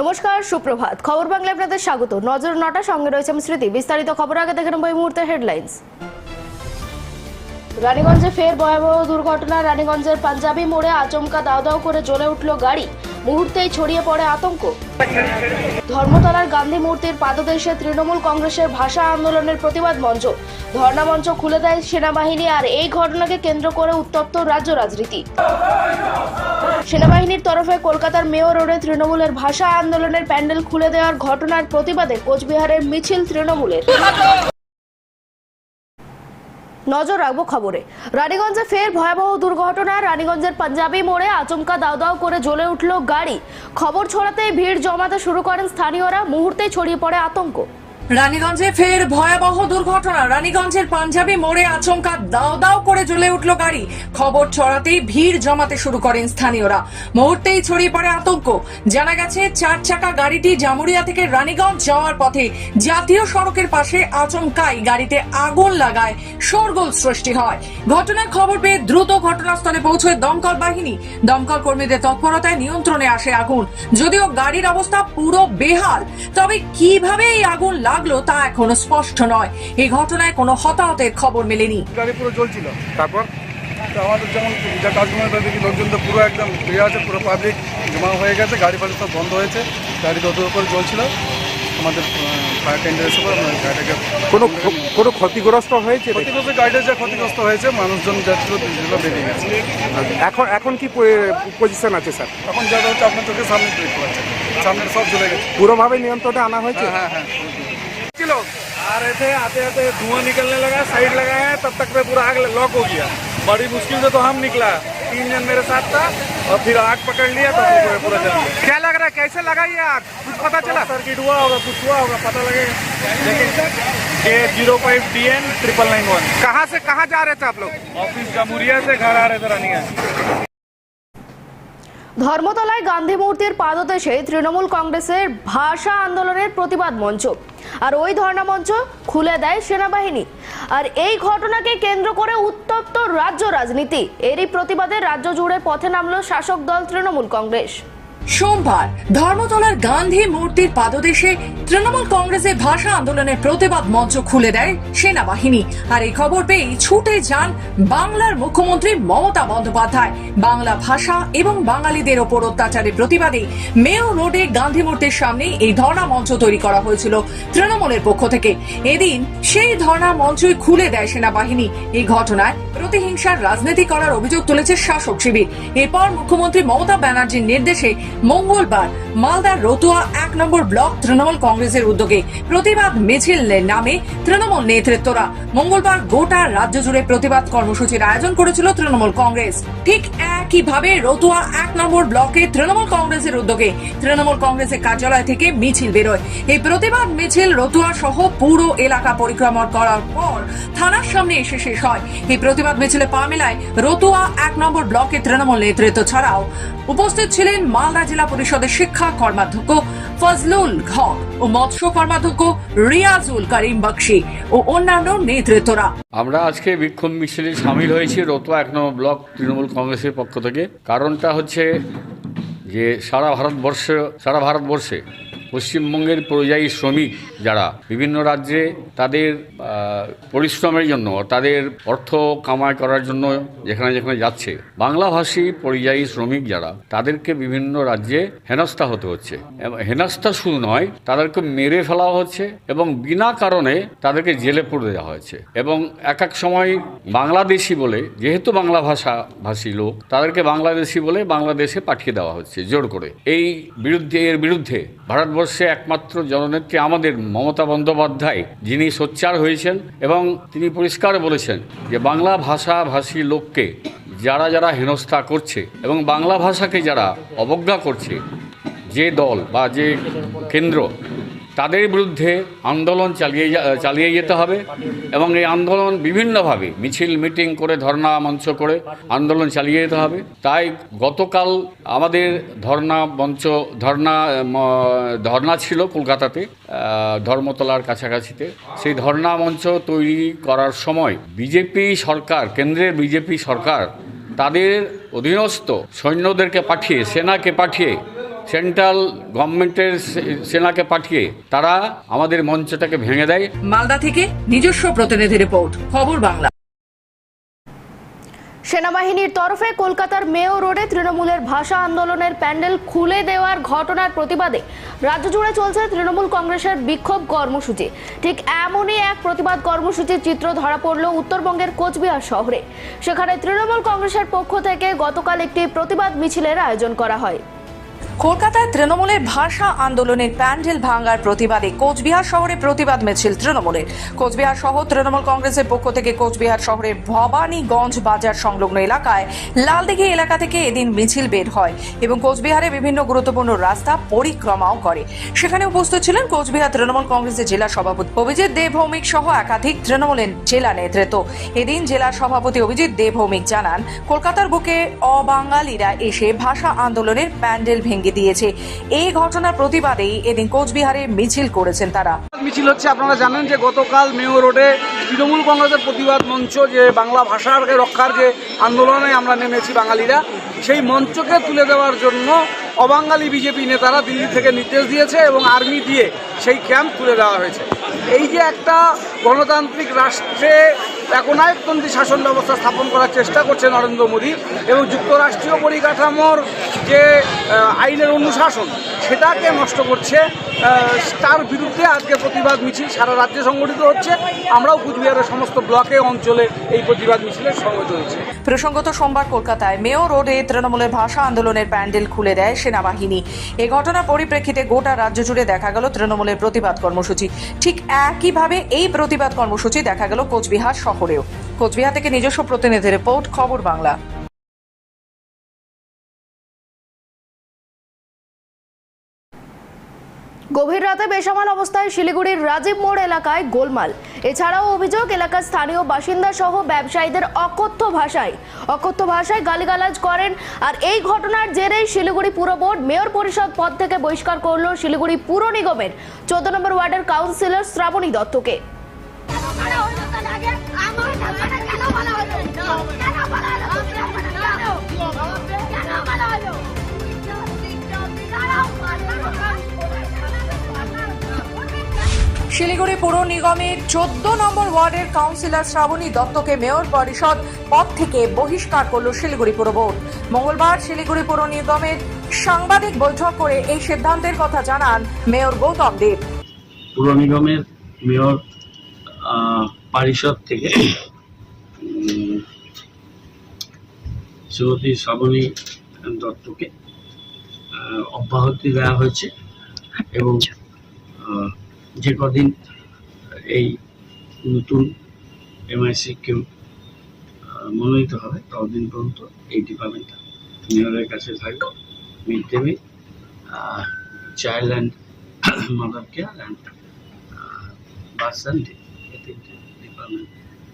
নমস্কার, সুপ্রভাত। খবর বাংলা আপনাদের স্বাগত। নজর নটা, সঙ্গে রয়েছে আমি স্মৃতি। বিস্তারিত খবর আগে দেখে নেব এই মুহূর্তের হেডলাইন্স রানীগঞ্জে ফের ভয়াবহ দুর্ঘটনা। রানীগঞ্জের পাঞ্জাবি মোড়ে আচমকা দাও দাও করে জ্বলে উঠল গাড়ি। মুহূর্তেই ছড়িয়ে পড়ে আতঙ্ক। ধর্মতলার গান্ধী মূর্তির পাদদেশে তৃণমূল কংগ্রেসের ভাষা আন্দোলনের প্রতিবাদ মঞ্চ। ধর্ণা মঞ্চ খুলে দেয় সেনাবাহিনী, আর এই ঘটনাকে কেন্দ্র করে উত্তপ্ত রাজ্য রাজনীতি। সেনাবাহিনীর তরফে কলকাতার মেয়র রোডে তৃণমূলের ভাষা আন্দোলনের প্যান্ডেল খুলে দেওয়ার ঘটনার প্রতিবাদে কোচবিহারের মিছিল তৃণমূলের। নজর রাখব খবরে। রানীগঞ্জে ফের ভয়াবহ দুর্ঘটনা, রানীগঞ্জের পাঞ্জাবি মোড়ে আচমকা দাও করে জ্বলে উঠল গাড়ি। খবর ছড়াতেই ভিড় জমাতে শুরু করেন স্থানীয়রা মুহূর্তে ছড়িয়ে পড়ে আতঙ্ক। রানীগঞ্জে ফের ভয়াবহ দুর্ঘটনা। রানীগঞ্জের পাঞ্জাবি মোড়ে আচমকা দাও দাও করে জ্বলে উঠল গাড়ি। খবর ছড়াতেই ভিড় জমাতে শুরু করেন স্থানীয়রা। মুহূর্তেই ছড়িয়ে পড়ে আতঙ্ক। জানা গেছে চার চাকা গাড়িটি জামুরিয়া থেকে রানীগঞ্জ যাওয়ার পথে জাতীয় সড়কের পাশে আচমকাই গাড়িতে আগুন লাগায় শোরগোল সৃষ্টি হয়। ঘটনার খবর পেয়ে দ্রুত ঘটনাস্থলে পৌঁছয় দমকল বাহিনী। দমকল কর্মীদের তৎপরতায় নিয়ন্ত্রণে আসে আগুন। যদিও গাড়ির অবস্থা পুরো বেহাল, তবে কীভাবে এই আগুন লাগল তা এখনও স্পষ্ট নয়। এই ঘটনায় কোনো হতাহতের খবর মেলেনি। গাড়ি পুরো জ্বলছিল। তারপর? তো আমাদের যেমন যা কাস্টমার দেখি লোকজন তো পুরো একদম ইয়ে আছে পুরো পাবলিক জমা হয়ে গেছে গাড়ি ফাড়ি সব বন্ধ হয়েছে গাড়ি তত করে জ্বলছিল। আমাদের ফায়ার টেন্ডার এসে পরে গাড়িটাকে কোনো কোনো ক্ষতিগ্রস্ত হয়েছে? ক্ষতিগ্রস্ত গাড়িটা যা ক্ষতিগ্রস্ত হয়েছে মানুষজন যাচ্ছিল সেগুলো বেরিয়ে গেছে। এখন এখন কি পজিশন আছে স্যার এখন যা হচ্ছে আপনার চোখের সামনে দেখতে পাচ্ছেন। সামনে সব চলে গেছে। পুরোভাবে নিয়ন্ত্রণে আনা হয়েছে? হ্যাঁ হ্যাঁ। ছিল आ रहे थे आते आते धुआँ निकलने लगा साइड लगाया तब तक में पूरा आग लॉक हो गया। बड़ी मुश्किल से तो हम निकला। तीन जन मेरे साथ था और फिर आग पकड़ लिया तो पूरा जल क्या लग रहा है कैसे लगा ये आग? कुछ पता चला? सर्किट हुआ होगा कुछ हुआ होगा पता लगेगा। लेकिन ये zero five D N triple nine one कहाँ से कहाँ जा रहे थे आप लोग? ऑफ़िस जमूरिया से घर आ रहे थे रानिया ধর্মতলায় গান্ধী মূর্তির পাদদেশে তৃণমূল কংগ্রেসের ভাষা আন্দোলনের প্রতিবাদ মঞ্চ। আর ওই ধর্ণা মঞ্চ খুলে দেয় সেনাবাহিনী। আর এই ঘটনাকে কেন্দ্র করে উত্তপ্ত রাজ্য রাজনীতি। এরই প্রতিবাদে রাজ্য জুড়ে পথে নামলো শাসক দল তৃণমূল কংগ্রেস। সোমবার ধর্মতলার গান্ধী মূর্তির পাদদেশে তৃণমূল কংগ্রেসের ভাষা আন্দোলনের প্রতিবাদ মঞ্চ খুলে দেয় সেনাবাহিনী। আর এই খবর পেয়ে ছুটে যান বাংলার মুখ্যমন্ত্রী মমতা বন্দ্যোপাধ্যায়। বাংলা ভাষা এবং বাঙালিদের ওপর অত্যাচারের প্রতিবাদে মেয় রোডে গান্ধী মূর্তির সামনে এই ধর্ণা মঞ্চ তৈরি করা হয়েছিল তৃণমূলের পক্ষ থেকে। এদিন সেই ধর্ণা মঞ্চই খুলে দেয় সেনাবাহিনী। এই ঘটনায় প্রতিহিংসার রাজনীতি করার অভিযোগ তুলেছে শাসক শিবির। এরপর মুখ্যমন্ত্রী মমতা ব্যানার্জির নির্দেশে মঙ্গলবার মালদার রতুয়া এক নম্বর ব্লক তৃণমূল কংগ্রেসের উদ্যোগে প্রতিবাদ মিছিল নামে তৃণমূল নেতৃত্বরা মঙ্গলবার গোটা রাজ্য জুড়ে প্রতিবাদ কর্মসূচির আয়োজন করেছিল তৃণমূল কংগ্রেস। ঠিক একইভাবে রতুয়া এক নম্বর ব্লকে তৃণমূল কংগ্রেসের উদ্যোগে তৃণমূল কংগ্রেসের কার্যালয় থেকে মিছিল বেরোয়। এই প্রতিবাদ মিছিল রতুয়া সহ পুরো এলাকা পরিক্রমণ করার পর থানার সামনে এসে শেষ হয়। এই প্রতিবাদ মিছিলে পা মেলায় রতুয়া এক নম্বর ব্লকে তৃণমূল নেতৃত্ব ছাড়াও উপস্থিত ছিলেন মালদা জেলা পরিষদের শিক্ষা কর্মাধ্যক্ষ ফজলুল হক ও মৎস্য কর্মাধ্যক্ষ রিয়াজুল করিম বক্সি ও অন্যান্য নেতৃত্বরা। আমরা আজকে বিক্ষোভ মিছিলে সামিল হয়েছি রতুয়া এক নম্বর ব্লক তৃণমূল কংগ্রেসের পক্ষ থেকে। কারণটা হচ্ছে যে সারা ভারতবর্ষ সারা ভারতবর্ষে পশ্চিমবঙ্গের পরিযায়ী শ্রমিক যারা, বিভিন্ন রাজ্যে তাদের পরিশ্রমের জন্য তাদের অর্থ কামাই করার জন্য যেখানে যেখানে যাচ্ছে, বাংলাভাষী পরিযায়ী শ্রমিক যারা, তাদেরকে বিভিন্ন রাজ্যে হেনস্থা হতে হচ্ছে। এবং, হেনস্থা শুধু নয়, তাদেরকে মেরে ফেলা হচ্ছে এবং বিনা কারণে তাদেরকে জেলে পড়ে দেওয়া হয়েছে। এবং এক এক সময় বাংলাদেশি বলে, যেহেতু বাংলা ভাষা ভাষী লোক, তাদেরকে বাংলাদেশি বলে বাংলাদেশে পাঠিয়ে দেওয়া হচ্ছে জোর করে। এই বিরুদ্ধে, এর বিরুদ্ধে ভারতবর্ষে একমাত্র জননেত্রী আমাদের মমতা বন্দ্যোপাধ্যায়, যিনি সোচ্চার হয়েছেন এবং তিনি পরিষ্কার বলেছেন যে বাংলা ভাষাভাষী লোককে যারা যারা হেনস্থা করছে এবং বাংলা ভাষাকে যারা অবজ্ঞা করছে, যে দল বা যে কেন্দ্র তাদের বিরুদ্ধে আন্দোলন চালিয়ে চালিয়ে যেতে হবে এবং এই আন্দোলন বিভিন্নভাবে মিছিল, মিটিং করে, ধর্ণা, মঞ্চ করে আন্দোলন চালিয়ে যেতে হবে। তাই গতকাল আমাদের ধর্ণা, মঞ্চ ধর্না ধর্ণা ছিল কলকাতাতে ধর্মতলার কাছাকাছিতে। সেই ধর্ণা মঞ্চ তৈরি করার সময় বিজেপি সরকার, কেন্দ্রের বিজেপি সরকার তাদের অধীনস্থ সৈন্যদেরকে পাঠিয়ে, সেনাকে পাঠিয়ে সেন্ট্রাল গভর্নমেন্টের সে- সেনাকে পাঠিয়ে তারা আমাদের মঞ্চটাকে ভেঙে দেয়। মালদা থেকে নিজস্ব প্রতিনিধি রিপোর্ট খবর বাংলা। সেনাবাহিনীর তরফে কলকাতার মেয়ো রোডে তৃণমূলের ভাষা আন্দোলনের প্যান্ডেল খুলে দেওয়ার ঘটনার প্রতিবাদে রাজ্য জুড়ে চলছে তৃণমূল কংগ্রেসের বিক্ষোভ কর্মসূচি। ঠিক এমনই এক প্রতিবাদ কর্মসূচির চিত্র ধরা পড়ল উত্তরবঙ্গের কোচবিহার শহরে। সেখানে তৃণমূল কংগ্রেসের পক্ষ থেকে গতকাল একটি প্রতিবাদ মিছিলের আয়োজন করা হয়। কলকাতায় তৃণমূলের ভাষা আন্দোলনের প্যান্ডেল ভাঙার প্রতিবাদে কোচবিহার শহরে প্রতিবাদ মিছিল তৃণমূলের। কোচবিহার শহর তৃণমূল কংগ্রেসের পক্ষ থেকে কোচবিহার শহরের ভবানীগঞ্জ বাজার সংলগ্ন এলাকায় লালদিঘি এলাকা থেকে এদিন মিছিল বের হয় এবং কোচবিহারে বিভিন্ন গুরুত্বপূর্ণ রাস্তা পরিক্রমাও করে। সেখানে উপস্থিত ছিলেন কোচবিহার তৃণমূল কংগ্রেসের জেলা সভাপতি অভিজিৎ দেব ভৌমিক সহ একাধিক তৃণমূলের জেলা নেতৃত্ব। এদিন জেলা সভাপতি অভিজিৎ দেব ভৌমিক জানান, কলকাতার বুকে অবাঙালিরা এসে ভাষা আন্দোলনের প্যান্ডেল ভেঙে দিয়েছে। এই ঘটনার প্রতিবাদেই এদিন কোচবিহারে মিছিল করেছেন তারা। মিছিল হচ্ছে, আপনারা জানেন যে গতকাল মেয়ো রোডে তৃণমূল কংগ্রেসের প্রতিবাদ মঞ্চ যে বাংলা ভাষার রক্ষার যে আন্দোলনে আমরা নেমেছি বাঙালিরা, সেই মঞ্চকে তুলে দেওয়ার জন্য অবাঙালি বিজেপি নেতারা দিল্লি থেকে নির্দেশ দিয়েছে এবং আর্মি দিয়ে সেই ক্যাম্প তুলে দেওয়া হয়েছে। এই যে একটা গণতান্ত্রিক রাষ্ট্রে একনায়কতন্ত্রী শাসন ব্যবস্থা স্থাপন করার চেষ্টা করছে নরেন্দ্র মোদী এবং যুক্তরাষ্ট্রীয় পরিকাঠামোর যে আইনের অনুশাসন, সেটাকে নষ্ট করছে তার বিরুদ্ধে আজকে প্রতিবাদ মিছিল, সারা রাজ্যে সংগঠিত হচ্ছে, আমরাও কুচবিহারের সমস্ত ব্লকে, অঞ্চলে এই প্রতিবাদ মিছিলের সংগঠিত হয়েছে প্রসঙ্গত, সোমবার কলকাতায় মেয়র রোডে তৃণমূলের ভাষা আন্দোলনের প্যান্ডেল খুলে দেয় সেনাবাহিনী। এ ঘটনার পরিপ্রেক্ষিতে গোটা রাজ্য জুড়ে দেখা গেল তৃণমূলের প্রতিবাদ কর্মসূচি। ঠিক একইভাবে এই প্রতিবাদ কর্মসূচি দেখা গেল কোচবিহার শহরেও। কোচবিহার থেকে নিজস্ব প্রতিনিধি রিপোর্ট, খবর বাংলা। গভীর রাতে বেসামাল অবস্থায় শিলিগুড়ির রাজীব মোড় এলাকায় গোলমাল। এছাড়াও অভিযোগ, এলাকার স্থানীয় বাসিন্দা সহ ব্যবসায়ীদের অকথ্য ভাষায়। অকথ্য ভাষায় গালিগালাজ করেন আর এই ঘটনার জেরেই শিলিগুড়ি পুর বোর্ড মেয়র পরিষদ পদ থেকে বহিষ্কার করল শিলিগুড়ি পুর নিগমের চোদ্দ নম্বর ওয়ার্ডের কাউন্সিলর শ্রাবণী দত্তকে। শিলিগুড়ি পুর নিগমের চোদ্দ নম্বর ওয়ার্ডের কাউন্সিলর শ্রাবণী দত্তকে মেয়র পরিষদ পদ থেকে বহিষ্কার করল শিলিগুড়ি পুর বোর্ড। মঙ্গলবার শিলিগুড়ি পুর নিগমের সাংবাদিক বৈঠক করে এই সিদ্ধান্তের কথা জানান মেয়র গৌতম দেব। পুর নিগমের মেয়র পরিষদ থেকে শ্রীমতী শ্রাবণী দত্তকে অব্যাহতি দেওয়া হয়েছে এবং যে কদিন এই নতুন এমআইসি কেউ মনোনীত হবে, ততদিন পর্যন্ত এই ডিপার্টমেন্টটা মেয়রের কাছে থাকবে। Mid day meal child and mother care and বা সানডে এই তিনটে ডিপার্টমেন্ট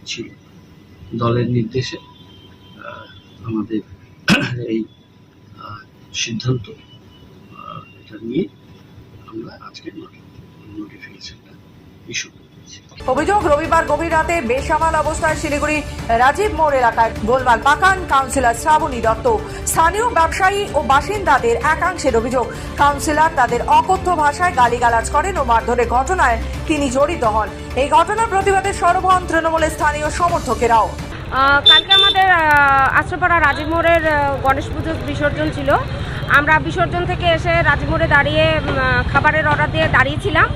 ছিল দলের নির্দেশে আমাদের এই সিদ্ধান্ত এটা নিয়ে আমরা আজকে নোটিফিকেশনটা ইস্যু অভিযোগ, রবিবার গভীর রাতে বেসামাল অবস্থায় শিলিগুড়ি রাজীব মোড় এলাকায় গোলমাল। পাকান কাউন্সিলর শ্রাবণী দত্ত। স্থানীয় ব্যবসায়ী ও বাসিন্দাদের একাংশের অভিযোগ, কাউন্সিলর তাদের অকথ্য ভাষায় গালিগালাজ করেন ও মারধরের ঘটনায় তিনি জড়িত হন। এই ঘটনার প্রতিবাদে সরব হন তৃণমূলের স্থানীয় সমর্থকেরাও। কালকে আমাদের আশ্রপাড়া রাজীব মোড়ের গণেশ পুজোর বিসর্জন ছিল। আমরা বিসর্জন থেকে এসে রাজীব মোড়ে দাঁড়িয়ে খাবারের অর্ডার দিয়ে দাঁড়িয়েছিলাম।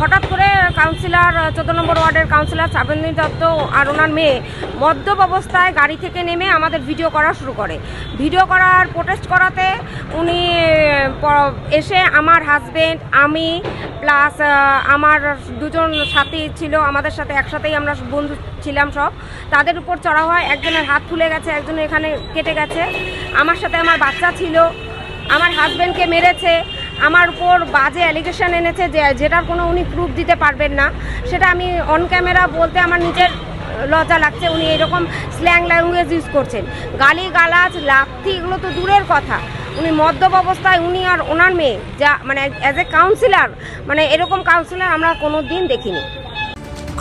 হঠাৎ করে কাউন্সিলর চোদ্দ নম্বর ওয়ার্ডের কাউন্সিলর শ্রাবণী দত্ত আর ওনার মেয়ে মদ্যপ অবস্থায় গাড়ি থেকে নেমে আমাদের ভিডিও করা শুরু করে। ভিডিও করার প্রোটেস্ট করাতে উনি এসে আমার হাজবেন্ড আমি প্লাস আমার দুজন সাথী ছিল, আমাদের সাথে একসাথেই আমরা বন্ধু ছিলাম সব। তাদের উপর চড়া হয়, একজনের হাত ফুলে গেছে একজনের এখানে কেটে গেছে। আমার সাথে আমার বাচ্চা ছিল আমার হাজব্যান্ডকে মেরেছে, আমার উপর বাজে অ্যালিগেশন এনেছে যে যেটার কোনো উনি প্রুফ দিতে পারবেন না। সেটা আমি অন ক্যামেরা বলতে আমার নিজের লজ্জা লাগছে, উনি এরকম স্ল্যাং ল্যাঙ্গুয়েজ ইউজ করছেন। গালি গালাজ লাথি, এগুলো তো দূরের কথা। উনি মদ্যপ অবস্থায় উনি আর ওনার মেয়ে, যা মানে অ্যাজ এ কাউন্সিলর মানে এরকম কাউন্সিলর আমরা কোনো দিন দেখিনি।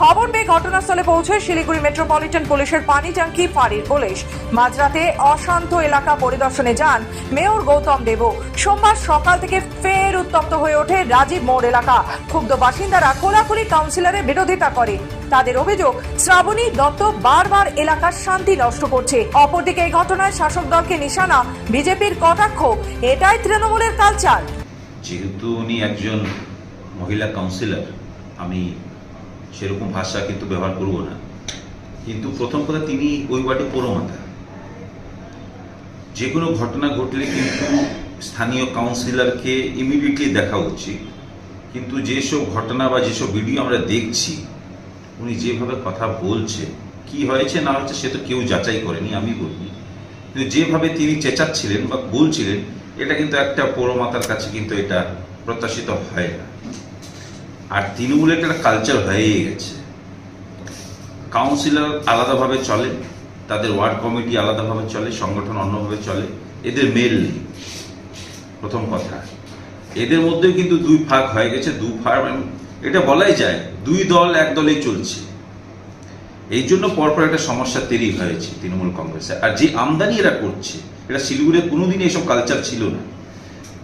খবর পেয়ে ঘটনাস্থলে পৌঁছে শিলিগুড়ি মেট্রোপলিটন পুলিশের পানিটাঙ্কি ফাঁড়ির পুলিশ। মাঝরাতে অশান্ত এলাকা পরিদর্শনে যান মেয়র গৌতম দেব। সোমবার সকাল থেকে ফের উত্তপ্ত হয়ে ওঠে রাজীব মোড় এলাকা। ক্ষুব্ধ বাসিন্দারা খোলাখুলি কাউন্সিলরের বিরোধিতা করে। তাদের অভিযোগ, শ্রাবণী দত্ত বারবার এলাকার শান্তি নষ্ট করছে। অপরদিকে এই ঘটনায় শাসক দলকে নিশানা, বিজেপির কটাক্ষ, এটাই তৃণমূলের কালচার। যেহেতু উনি একজন মহিলা কাউন্সিলর, আমি সেরকম ভাষা কিন্তু ব্যবহার করব না। কিন্তু প্রথম কথা তিনি ওই ওয়ার্ডে পৌরমাতা। যে কোনো ঘটনা ঘটলে কিন্তু স্থানীয় কাউন্সিলরকে ইমিডিয়েটলি দেখা উচিত। কিন্তু যেসব ঘটনা বা যেসব ভিডিও আমরা দেখছি, উনি যেভাবে কথা বলছে, কি হয়েছে, না হয়েছে, সে তো কেউ যাচাই করেনি, আমি বলিনি। কিন্তু যেভাবে তিনি চেঁচাচ্ছিলেন বা বলছিলেন, এটা কিন্তু একটা পৌরমাতার কাছে কিন্তু এটা প্রত্যাশিত হয় না। আর তৃণমূলের একটা কালচার হয়েই গেছে। কাউন্সিলর আলাদাভাবে চলে, তাদের ওয়ার্ড কমিটি আলাদাভাবে চলে, সংগঠন অন্যভাবে চলে, এদের মেল নেই। প্রথম কথা। এদের মধ্যে কিন্তু দুই ভাগ হয়ে গেছে, দু ভাগ মানে এটা বলাই যায়, দুই দল এক দলেই চলছে। এই জন্য পরপর একটা সমস্যা তৈরি হয়েছে তৃণমূল কংগ্রেসে। আর যে আমদানি এরা করছে, এটা শিলিগুড়িতে কোনোদিনই এসব কালচার ছিল না।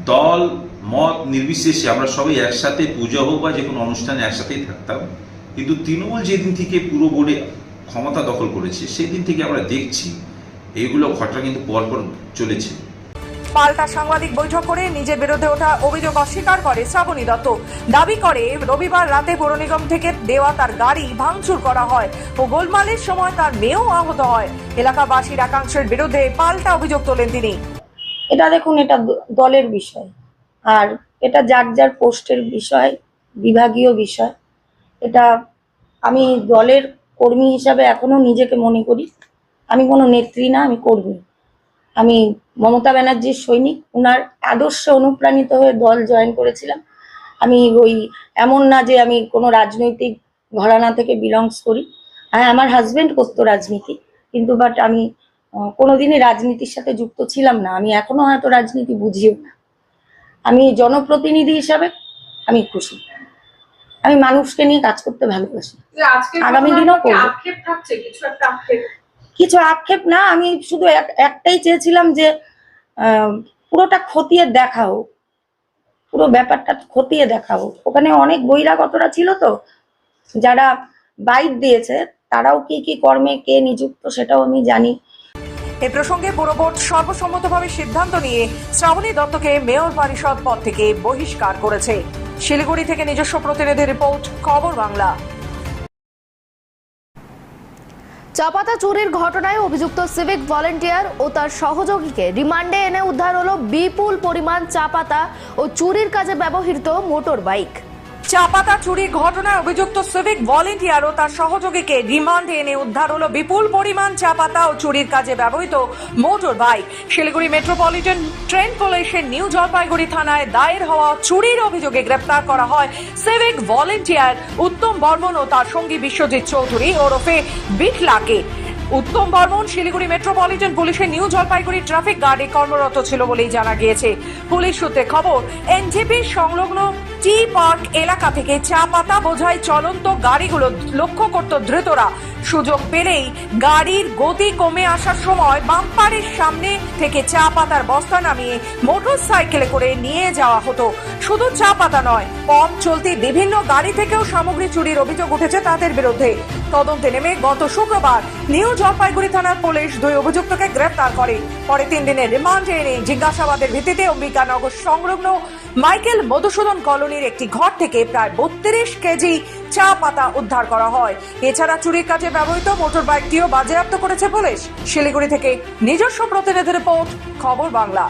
দল মত নির্বিশেষে আমরা সবাই একসাথে পূজা হোক বা যে কোনো অনুষ্ঠানে একসাথেই থাকতাম। কিন্তু তৃণমূল যেদিন থেকে পুরো বোর্ডে ক্ষমতা দখল করেছে সেই দিন থেকে আমরা দেখছি এইগুলো ঘটনা কিন্তু পরপর চলেছে। পাল্টা সাংবাদিক বৈঠক করে নিজের বিরুদ্ধে ওঠা অভিযোগ অস্বীকার করে শ্রাবণী দত্ত। দাবি করে রবিবার রাতে পৌর নিগম থেকে দেওয়া তার গাড়ি ভাঙচুর করা হয় ও গোলমালের সময় তার মেয়েও আহত হয়। এলাকাবাসীর একাংশের বিরুদ্ধে পাল্টা অভিযোগ তোলেন তিনি। এটা দেখুন এটা দলের বিষয়। আর এটা যার যার পোস্টের বিষয়, বিভাগীয় বিষয়। এটা আমি দলের কর্মী হিসাবে এখনও নিজেকে মনে করি। আমি কোনো নেত্রী না, আমি কর্মী। আমি মমতা ব্যানার্জির সৈনিক ওনার আদর্শে অনুপ্রাণিত হয়ে দল জয়েন করেছিলাম। আমি ওই এমন না যে আমি কোনো রাজনৈতিক ঘরানা থেকে বিলংস করি। হ্যাঁ আমার হাজব্যান্ড করতো রাজনীতি, কিন্তু বাট আমি কোনোদিনই রাজনীতির সাথে যুক্ত ছিলাম না। আমি এখনও হয়তো রাজনীতি বুঝিও না। আমি জনপ্রতিনিধি হিসাবে আমি খুশি। আমি মানুষকে নিয়ে কাজ করতে ভালোবাসি। আগামী দিনও করব। কিছু আক্ষেপ না আমি শুধু এক- একটাই চেয়েছিলাম যে আহ, পুরোটা খতিয়ে দেখা হোক। পুরো ব্যাপারটা খতিয়ে দেখা হোক। ওখানে অনেক বহিরাগতরা ছিল তো যারা বাইট দিয়েছে তারাও কি কি কর্মে কে নিযুক্ত সেটাও আমি জানি। এ প্রসঙ্গে পুর বোর্ড সর্বসম্মতভাবে সিদ্ধান্ত নিয়ে শ্রাবণী দত্তকে মেয়র পরিষদ পদ থেকে বহিষ্কার করেছে। শিলিগুড়ি থেকে নিজস্ব প্রতিনিধি রিপোর্ট, খবর বাংলা। চাপাতা চুরির ঘটনায় অভিযুক্ত সিভিক ভলেন্টিয়ার ও তার সহযোগীকে রিমান্ডে এনে উদ্ধার হলো বিপুল পরিমাণ চাপাতা ও চুরির কাজে ব্যবহৃত মোটর বাইক চাপাতা চুরির ঘটনায় অভিযুক্ত সিভিক ভলেন্টিয়ার ও তার সহযোগীকে রিমান্ডে এনে উদ্ধার হলো বিপুল পরিমাণ চাপাতা ও চুরির কাজে ব্যবহৃত motor bike. Siliguri metropolitan train পুলিশের নিউ জলপাইগুড়ি থানায় দায়ের হওয়া চুরির অভিযোগে গ্রেপ্তার করা হয় সিভিক ভলেন্টিয়ার উত্তম বর্মন ও তার সঙ্গী বিশ্বজিৎ চৌধুরী ওরফে বিটলাকে। উত্তম বর্মন শিলিগুড়ি মেট্রোপলিটন পুলিশের নিউ জলপাইগুড়ি ট্রাফিক গার্ডে কর্মরত ছিল বলেই জানা গিয়েছে। পুলিশ সূত্রে খবর এনজেপি সংলগ্ন টি পার্ক এলাকা থেকে চা পাতা বোঝায় চলন্ত গাড়িগুলো লক্ষ্য করত ধৃতরা। সুযোগ পেলেই গাড়ির গতি কমে আসার সময় বাম্পারের সামনে থেকে চা পাতার বস্তা নামিয়ে মোটর সাইকেলে করে নিয়ে যাওয়া হতো। শুধু চা পাতা নয়, পথ চলতি বিভিন্ন গাড়ি থেকেও সামগ্রী চুরির অভিযোগ উঠেছে তাদের বিরুদ্ধে। তদন্তে নেমে গত শুক্রবার নিউ জলপাইগুড়ি থানার পুলিশ দুই অভিযুক্তকে গ্রেপ্তার করে। পরে তিন দিনের রিমান্ডে এনে জিজ্ঞাসাবাদের ভিত্তিতে অম্বিকানগর সংলগ্ন মাইকেল মধুসূদন কলোনির একটি ঘর থেকে প্রায় বত্রিশ কেজি চা পাতা উদ্ধার করা হয়। এছাড়া চুরির কাজে ব্যবহৃত মোটর বাইকটিও বাজেয়াপ্ত করেছে পুলিশ। শিলিগুড়ি থেকে নিজস্ব প্রতিনিধি রিপোর্ট, খবর বাংলা।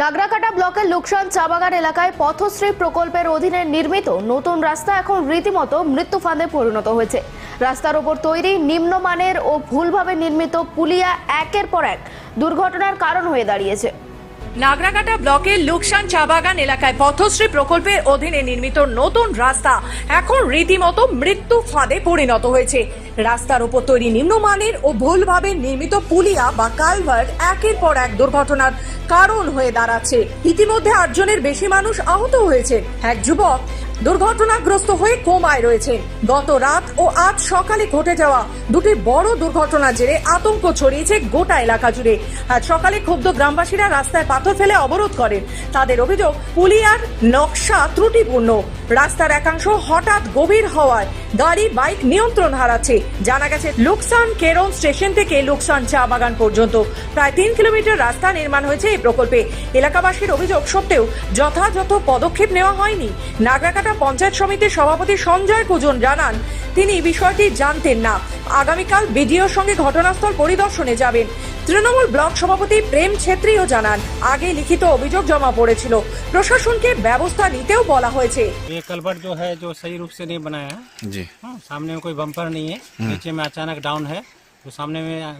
নাগরাকাটা ব্লকের লোকসান চাবাগান এলাকায় পথশ্রী প্রকল্পের অধীনে নির্মিত নতুন রাস্তা এখন রীতিমতো মৃত্যু ফাঁদে পরিণত হয়েছে। রাস্তার ওপর তৈরি নিম্নমানের ও ভুলভাবে নির্মিত পুলিয়া একের পর এক দুর্ঘটনার কারণ হয়ে দাঁড়িয়েছে। নাগরাকাটা ব্লকের লোকসান চা বাগান এলাকায় পথশ্রী প্রকল্পের অধীনে নির্মিত নতুন রাস্তা এখন রীতিমতো মৃত্যু ফাঁদে পরিণত হয়েছে। রাস্তার উপর তৈরি নিম্নমানের ও ভুলভাবে নির্মিত পুলিয়া বা কালভার্ট একের পর এক দুর্ঘটনার কারণ হয়ে দাঁড়াচ্ছে। ইতিমধ্যে আটজনের বেশি মানুষ আহত হয়েছে। এক যুবক দুর্ঘটনাগ্রস্ত হয়ে কোমায় রয়েছে। গত রাত ও আজ সকালে ঘটে যাওয়া দুটি বড় দুর্ঘটনার জেরে আতঙ্ক ছড়িয়েছে গোটা এলাকা জুড়ে। আজ সকালে ক্ষুব্ধ গ্রামবাসীরা রাস্তায় পাথর ফেলে অবরোধ করেন। তাদের অভিযোগ, পুলিয়ার নকশা ত্রুটিপূর্ণ। রাস্তার একাংশ হঠাৎ গভীর হওয়ায় গাড়ি, বাইক নিয়ন্ত্রণ হারাচ্ছে। জানা গেছে, লুকসান কেরন স্টেশন থেকে লুকসান চা বাগান পর্যন্ত। প্রায় তিন কিলোমিটার রাস্তা নির্মাণ হয়েছে এই প্রকল্পে। এলাকাবাসীর অভিযোগ সত্ত্বেও যথাযথ পদক্ষেপ নেওয়া হয়নি। নাগরাকাটা পঞ্চায়েত সমিতির সভাপতি সঞ্জয় কুজন জানান তিনি বিষয়টি জানতেন না আগামীকাল বিডিওর সঙ্গে ঘটনাস্থল পরিদর্শনে যাবেন তৃণমূল ব্লক সভাপতি প্রেম ছেত্রীও জানান আগে লিখিত অভিযোগ জমা পড়েছিল প্রশাসনকে ব্যবস্থা নিতেও বলা হয়েছে ये कलबट जो है जो सही रूप से नहीं बनाया है जी हाँ, सामने में कोई बम्पर नहीं है नीचे में अचानक डाउन है तो सामने में आ,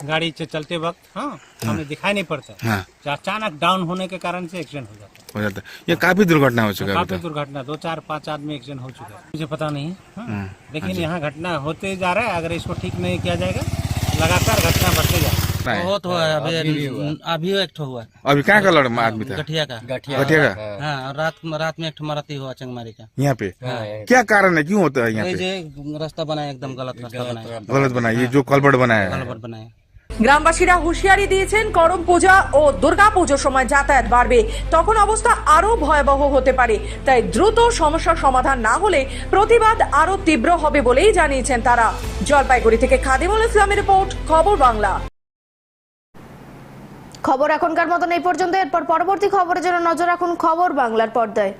गाड़ी से चलते वक्त हाँ सामने दिखाई नहीं पड़ता। हाँ। तो अचानक डाउन होने के कारण से एक्सीडेंट हो जाता। हो जाता। है ये काफ़ी दुर्घटना हो चुका है है काफ़ी दुर्घटना दो चार पाँच आदमी एक्सीडेंट हो चुका है। मुझे पता नहीं है हाँ। लेकिन यहाँ घटना होते जा रहा है। अगर इसको ठीक नहीं किया जाएगा लगातार घटना बढ़ते जा रहा है। बहुत हुआ है अभी अभी एक हुआ। अभी क्या का लड़ आदमी था? गठिया का। गठिया का? हाँ। रात रात में एक मराती हुआ चंगमारी का। यहाँ पे? क्या कारण है? क्यों होता है यहाँ पे? रास्ता बनाया एकदम गलत रास्ता बनाया। गलत बनाया। ये जो कलबट बनाया है। बनाया। গ্রামবাসীরা হুঁশিয়ারি দিয়েছেন, করম পূজা ও দুর্গা পুজোর সময় যাতায়াত বাড়বে। তখন অবস্থা আরও ভয়াবহ হতে পারে। তাই দ্রুত সমস্যার সমাধান না হলে প্রতিবাদ আরও তীব্র হবে বলেই জানিয়েছেন তারা। জলপাইগুড়ি থেকে খাদিমুল ইসলামের রিপোর্ট, খবর বাংলা। খবর এখনকার মতন এই পর্যন্ত। এরপর পরবর্তী খবরের জন্য নজর রাখুন খবর বাংলার পর্দায়।